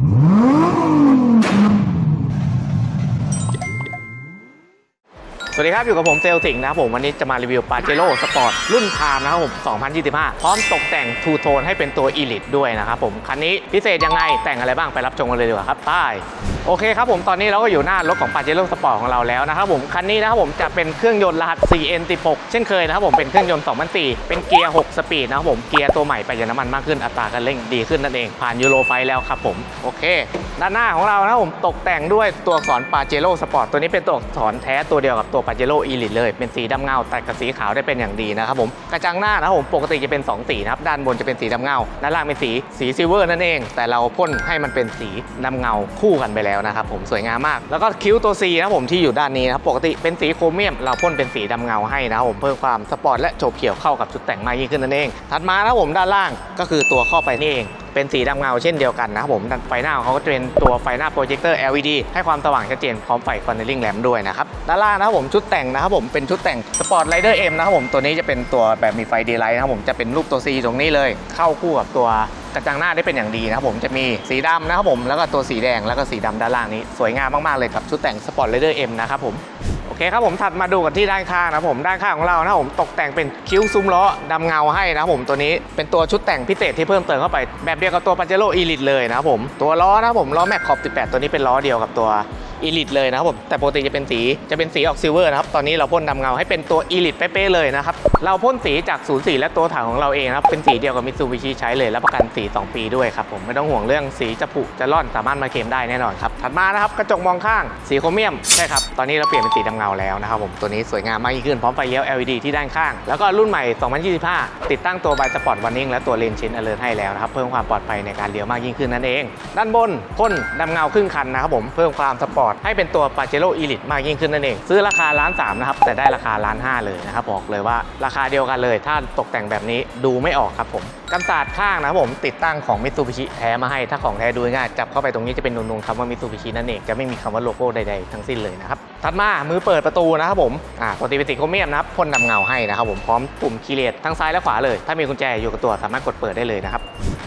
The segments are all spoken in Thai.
Oh, no. สวัสดีครับ อยู่กับผมเซลสิงห์นะครับผมวันนี้จะมารีวิวปาเจโร่สปอร์ตรุ่นพามนะครับผม 2025 พร้อมตกแต่งทูโทนให้เป็นตัว e l i t e ด้วยนะครับผม คันนี้พิเศษยังไงแต่งอะไรบ้างไปรับชมกันเลยดีกว่าครับไป้โอเคครับผมตอนนี้เราก็อยู่หน้ารถของปาเจโร่สปอร์ตของเราแล้วนะครับผมคันนี้นะครับผมจะเป็นเครื่องยนต์รหัส 4N16 เช่นเคยนะครับผมเป็นเครื่องยนต์2004เป็นเกียร์ 6 สปีดนะครับผมเกียร์ตัวใหม่ประหยัดน้ำมันมากขึ้นอัตราการเร่งดีขึ้นนั่นเองผ่านยูโรไฟแล้วครับผมโอเค ด้านหน้าของเรานะครับผมตกแต่งด้วยตัวอักษรปาเจโร่สปอร์ตตัวนี้เป็นตัวอักษรแท้ตัวเดียวกับตัวปาเจโร่อีลิทเลย เป็นสีดำเงาตัดกับสีขาวได้เป็นอย่างดีนะครับผม กระจังหน้านะครับผม ปกติจะเป็น 2 สีนะครับ ด้านบนจะเป็นสีดำเงา ด้านล่างเป็นสีสีซิลเวอร์นั่นเอง แต่เราพ่นให้มันเป็นสีดำเงาคู่กันไปแล้วนะครับผมสวยงามมาก แล้วก็คิ้วตัว C นะครับผมที่อยู่ด้านนี้นะครับปกติเป็นสีโครเมียม เราพ่นเป็นสีดำเงาให้นะครับผมเพิ่มความสปอร์ตและโฉบเฉี่ยวเข้ากับชุดแต่งมากยิ่งขึ้นนั่นเอง ถัดมานะครับผมด้านล่างก็คือตัวเข้าไปนี่เองเป็นสีดำเงาเช่นเดียวกันนะครับผมไฟหน้าเขาก็เป็นตัวไฟหน้าโปรเจคเตอร์ LED ให้ความสว่างชัดเจนพร้อมไฟคอนเนลลิ่งแลมด้วยนะครับด้านล่างนะครับผมชุดแต่งนะครับผมเป็นชุดแต่งสปอร์ตไรเดอร์เอ็มนะครับผมตัวนี้จะเป็นตัวแบบมีไฟเดย์ไลท์นะครับผมจะเป็นรูปตัว C ตรงนี้เลย เข้าคู่กับตัวกระจังหน้าได้เป็นอย่างดีนะครับผมจะมีสีดำนะครับผมแล้วก็ตัวสีแดงแล้วก็สีดำด้านล่างนี้สวยงามมากๆเลยกับชุดแต่งสปอร์ตไรเดอร์เอ็มนะครับผม เคครับผมถัดมาดูกันที่ด้านข้างนะผมด้านข้างของเรานะผมตกแต่งเป็นคิ้วซุ้มล้อดำเงาให้นะผมตัวนี้เป็นตัวชุดแต่งพิเศษที่เพิ่มเติมเข้าไปแบบเดียวกับตัวปาเจโร่อีลิทเลยนะผมตัวล้อนะผมล้อแม็กขอบ 18 ตัวนี้เป็นล้อเดียวกับตัว อีลิทเลยนะครับผมแต่ปกติจะเป็นสีจะเป็นสีออกซิลเวอร์นะครับตอนนี้เราพ่นดำเงาให้เป็นตัวอีลิทเป๊ะๆเลยนะครับเราพ่นสีจาก04และตัวถังของเราเองนะครับเป็นสีเดียวกับมิตซูบิชิใช้เลยรับประกันสี 2 ปีด้วยครับผมไม่ต้องห่วงเรื่องสีจะผุจะร่อนสามารถมาเคลมได้แน่นอนครับถัดมานะครับกระจกมองข้างสีโครเมียมใช่ครับตอนนี้เราเปลี่ยนเป็นสีดำเงาแล้วนะครับผมตัวนี้สวยงามมากยิ่งขึ้นพร้อมไฟเลี้ยว LED ที่ด้านข้าง แล้วก็รุ่นใหม่ 2025 ติดตั้งตัวไบสปอร์ตวันนิ่งและตัวเลนชินอเลอร์ให้แล้วนะครับเพิ่มความปลอดภัยในการเลี้ยวมากยิ่งขึ้นนั่นเอง ด้านบนพ่นดำเงาครึ่งคันนะครับผมเพิ่มความสปอร์ตให้เป็นตัวปาเจโร่อีลิทมากยิ่งขึ้นนั่นเอง ซื้อราคาล้านสามนะครับแต่ได้ราคาล้านห้าเลยนะครับบอกเลยว่าราคาเดียวกันเลย ถ้าตกแต่งแบบนี้ดูไม่ออกครับผมกันศาสตร์ข้างนะครับผมติดตั้งของมิตซูบิชิแท้มาให้ถ้าของแท้ดูง่ายจับเข้าไปตรงนี้จะเป็นนูนๆคำว่ามิตซูบิชินั่นเองจะไม่มีคำว่าโลโก้ใดๆทั้งสิ้นเลยนะครับถัดมามือเปิดประตูนะครับผมอ่าปกติเป็นสีโครเมียมนะครับพ่นดำเงาให้นะครับผมพร้อมปุ่มคีย์เลสทั้งซ้ายและขวาเลย ถ้ามีกุญแจอยู่กับตัวสามารถกดเปิดได้เลยนะครับ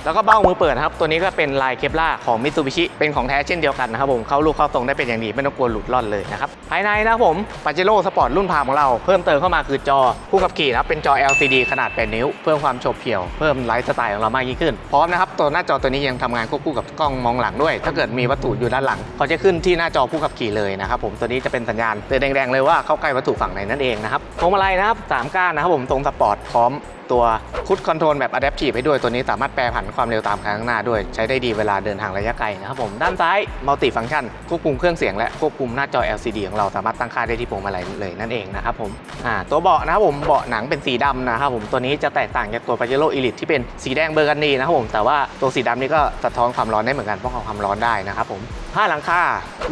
แล้วก็เบ้ามือเปิดครับ ตัวนี้ก็เป็นลายเคปล่าของมิตซูบิชิเป็นของแท้เช่นเดียวกันนะครับผมเข้าลูกเข้าทรงได้เป็นอย่างดีไม่ต้องกลัวหลุดร่อนเลยนะครับภายในนะครับผมปาเจโร่สปอร์ตรุ่นพามของเราเพิ่มเติมเข้ามาคือจอผู้ขับขี่นะครับเป็นจอ LCD ขนาด 8 นิ้ว เพิ่มความโฉบเฉี่ยว เพิ่มไลฟ์สไตล์ของเรามากยิ่งขึ้นพร้อมนะครับตัวหน้าจอตัวนี้ยังทำงานควบคู่กับกล้องมองหลังด้วย ถ้าเกิดมีวัตถุอยู่ด้านหลังเขาจะขึ้นที่หน้าจอผู้ขับขี่เลยนะครับผมตัวนี้จะเป็นสัญญาณเตือนแดงๆเลยว่าเข้าใกล้วัตถุฝั่งไหนนั่นเองนะครับพวงมาลัยนะครับสามก้านนะครับผมตรงสปอร์ตพร้อมตัวคุดคอนโทรลแบบ Adaptive ให้ด้วยตัวนี้สามารถแปรผันความเร็วตามข้างหน้าด้วย ใช้ได้ดีเวลาเดินทางระยะไกลนะครับผม ด้านซ้ายมัลติฟัง c t ชันควบคุมเครื่องเสียงและควบคุมหน้าจอ LCD ของเราสามารถตั้งค่าได้ที่พวงมาลัยเลยนั่นเองนะครับผมอ่าตัวเบาะนะครับผมเบาะหนังเป็นสีดำนะครับผมตัวนี้จะแตกต่างจากตัว Pajero Elite ที่เป็นสีแดงเบอร์กันดีนะครับผมแต่ว่าตัวสีดำนี่ก็สะท้อนความร้อนได้เหมือนกันป้องกันความร้อนได้นะครับผมผ้าหลังคา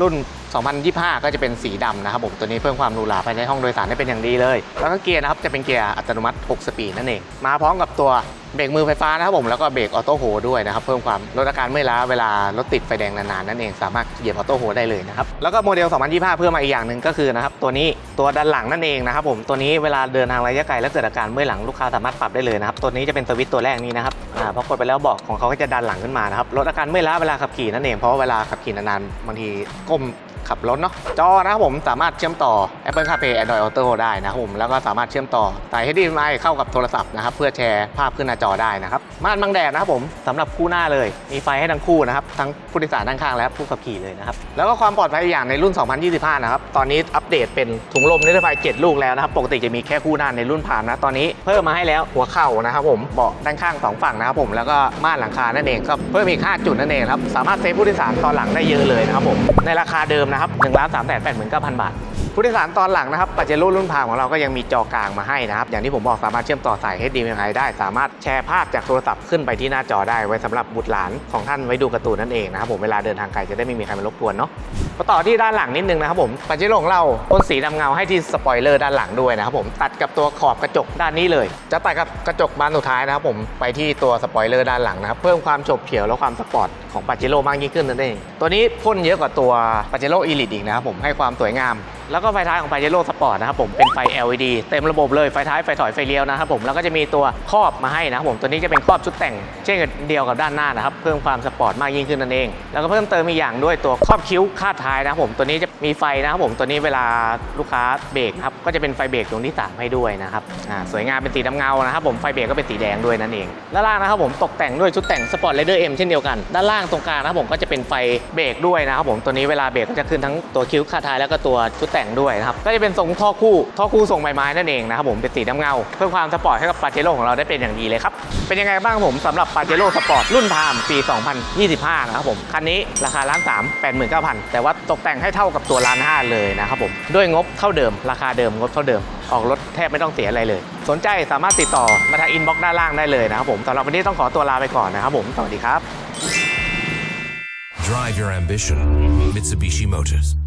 รุ่น 2025 ก็จะเป็นสีดำนะครับผมตัวนี้เพิ่มความหรูหราภายในห้องโดยสารได้เป็นอย่างดีเลย แล้วก็เกียร์นะครับจะเป็นเกียร์อัตโนมัติ 6 สปีดนั่นเอง มาพร้อมกับตัวเบรกมือไฟฟ้านะครับผมแล้วก็เบรกออโต้โฮด้วยนะครับเพิ่มความลดอาการเมื่อยล้าเวลารถติดไฟแดงนานๆนั่นเองสามารถเหยียบออโต้โฮได้เลยนะครับแล้วก็โมเดล 2025 เพิ่มมาอีกอย่างหนึ่งก็คือนะครับตัวนี้ตัวด้านหลังนั่นเองนะครับผมตัวนี้เวลาเดินทางระยะไกลแล้วเกิดอาการเมื่อยหลังลูกค้าสามารถปรับได้เลยนะครับตัวนี้จะเป็นสวิตช์ตัวแรกนี้นะครับอ่าพอกดไปแล้วบอกของเขาก็จะดันหลังขึ้นมานะครับลดอาการเมื่อยล้าเวลาขับขี่นั่นเองเพราะเวลาขับขี่นานๆบางทีก้ม ขับรถเนาะจอนะครับผมสามารถเชื่อมต่อ Apple CarPlay Android Auto ได้นะครับผมแล้วก็สามารถเชื่อมต่อสาย HDMI เข้ากับโทรศัพท์นะครับเพื่อแชร์ภาพขึ้นหน้าจอได้นะครับ ม่านบังแดดนะครับผมสำหรับคู่หน้าเลย มีไฟให้ทั้งคู่นะครับ ทั้งผู้โดยสารด้านข้างและผู้ขับขี่เลยนะครับ แล้วก็ความปลอดภัยอีกอย่างในรุ่น 2025 นะครับ ตอนนี้อัปเดตเป็นถุงลมนิรภัย 7 ลูกแล้วนะครับ ปกติจะมีแค่คู่หน้าในรุ่นผ่านนะ ตอนนี้เพิ่มมาให้แล้วหัวเข่านะครับผม เบาะด้านข้างสองฝั่งนะครับผม แล้วก็ม่านหลังคา นั่นเองก็เพิ่มอีก 5 จุดนั่นเองครับ สามารถเซฟผู้โดยสารตอนหลังได้เยอะเลยนะครับผม ในราคาเดิมนะครับ1ล้าน3 8 9 0 0 0 บาท ผู้โดยสารตอนหลังนะครับปาเจโร่รุ่นพาของเราก็ยังมีจอกลางมาให้นะครับ อย่างที่ผมบอกสามารถเชื่อมต่อสาย HDMI ได้ สามารถแชร์ภาพจากโทรศัพท์ขึ้นไปที่หน้าจอได้ไว้สำหรับบุตรหลานของท่านไว้ดูการ์ตูนนั่นเองนะครับผมเวลาเดินทางไกลจะได้ไม่มีใครมารบกวนเนาะมาต่อที่ด้านหลังนิดนึงนะครับผมปาเจโร่ของเราพ่นสีดำเงาให้ที่สปอยเลอร์ด้านหลังด้วยนะครับผมตัดกับตัวขอบกระจกด้านนี้เลย จะตัดกับกระจกบานสุดท้ายนะครับผมไปที่ตัวสปอยเลอร์ด้านหลังนะครับเพิ่มความฉบเฉี่ยวและความสปอร์ตของปาเจโร่มากยิ่งขึ้นนั่นเองตัวนี้พ่นเยอะกว่าตัวปาเจโร่อีลิทอีกนะครับผมให้ความสวยงาม แล้วก็ไฟท้ายของปาเจโร่สปอร์ตนะครับผมเป็นไฟ LED เต็มระบบเลยไฟท้ายไฟถอยไฟเลี้ยวนะครับผมแล้วก็จะมีตัวครอบมาให้นะครับผมตัวนี้จะเป็นครอบชุดแต่งเช่นเดียวกับด้านหน้านะครับเพิ่มความสปอร์ตมากยิ่งขึ้นนั่นเอง แล้วก็เพิ่มเติมอีกอย่างด้วยตัวครอบคิ้วคาดท้ายนะครับผมตัวนี้จะมีไฟนะครับผมตัวนี้เวลาลูกค้าเบรกครับก็จะเป็นไฟเบรกดวงที่สามให้ด้วยนะครับอ่าสวยงามเป็นสีดำเงานะครับผมไฟเบรกก็เป็นสีแดงด้วยนั่นเองด้านล่างนะครับผมตกแต่งด้วยชุดแต่งสปอร์ตเลเดอร์เอ็มเช่นเดียวกันด้านล่างตรงกลางนะครับผมก็จะเป็นไฟเบรกด้วยนะครับผมตัวนี้เวลาเบรกก็จะขึ้นทั้งตัวคิ้วคาดท้ายแล้วก็ตัวชุดแต่งด้วยนะครับก็จะเป็นทรงท่อคู่ท่อคู่ทรงใบไม้นั่นเองนะครับผมเป็นสีดำเงา เพิ่มความสปอร์ตให้กับปาเจโร่ของเราได้เป็นอย่างดีเลยครับเป็นยังไงบ้างครับผมสำหรับปาเจโร่สปอร์ตรุ่นไทม์ปี 2025 นะครับผมคันนี้ราคาล้านสามแปดหมื่นเก้าพันแต่ว่าตกแต่งให้เท่ากับตัวล้านห้าเลยนะครับผมด้วยงบเท่าเดิม ราคาเดิมงบเท่าเดิมออกรถแทบไม่ต้องเสียอะไรเลย สนใจสามารถติดต่อมาทางอินบ็อกซ์ด้านล่างได้เลยนะครับผมสำหรับวันนี้ต้องขอตัวลาไปก่อนนะครับผมสวัสดีครับ Drive your ambition. Mitsubishi Motors.